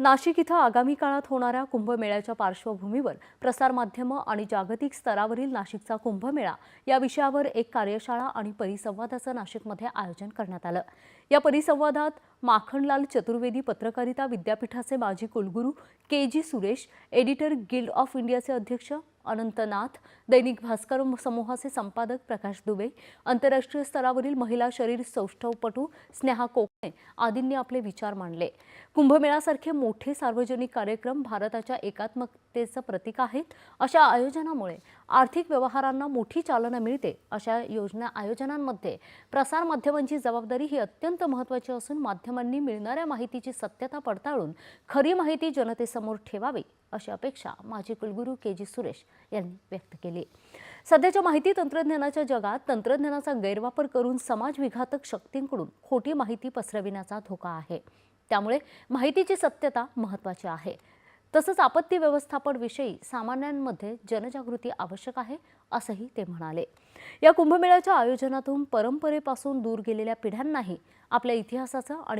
नाशिक इथं आगामी काळात होणाऱ्या कुंभमेळ्याच्या पार्श्वभूमीवर प्रसारमाध्यमं आणि जागतिक स्तरावरील नाशिकचा कुंभमेळा या विषयावर एक कार्यशाळा आणि परिसंवादाचं नाशिकमध्ये आयोजन करण्यात आलं. या परिसंवादात माखणलाल चतुर्वेदी पत्रकारिता विद्यापीठाचे माजी कुलगुरू K G Suresh editor guild of इंडियाचे अध्यक्ष अनंतनाथ दैनिक भास्कर समूहाचे संपादक प्रकाश दुबे आंतरराष्ट्रीय स्तरावरील महिला शरीर सौष्ठवपटू स्नेहा कोकणे आदींनी आपले विचार मांडले. कुंभमेळासारखे मोठे सार्वजनिक कार्यक्रम भारताच्या एकात्मकतेचं प्रतीक आहेत. अशा आयोजनामुळे आर्थिक व्यवहारांना मोठी चालना मिळते. अशा योजना आयोजनांमध्ये प्रसारमाध्यमांची जबाबदारी ही अत्यंत महत्त्वाची असून माध्यम माध्यमांनी मिळणाऱ्या माहितीची सत्यता पडताळून खरी माहिती जनतेसमोर ठेवावी अशी अपेक्षा माजी कुलगुरू के जी सुरेश यांनी व्यक्त केली. सध्याच्या माहिती तंत्रज्ञानाच्या जगात तंत्रज्ञानाचा गैरवापर करून समाजविघातक शक्तींकडून खोटी माहिती पसरविण्याचा धोका आहे. त्यामुळे माहितीची सत्यता महत्त्वाची आहे. तसंच आपत्ती व्यवस्थापन विषयी सामान्यांमध्ये जनजागृती आवश्यक आहे असंही ते म्हणाले. या कुंभमेळ्याच्या आयोजनातून परंपरेपासून दूर गेलेल्या पिढ्यांनाही आपल्या इतिहासाचं आणि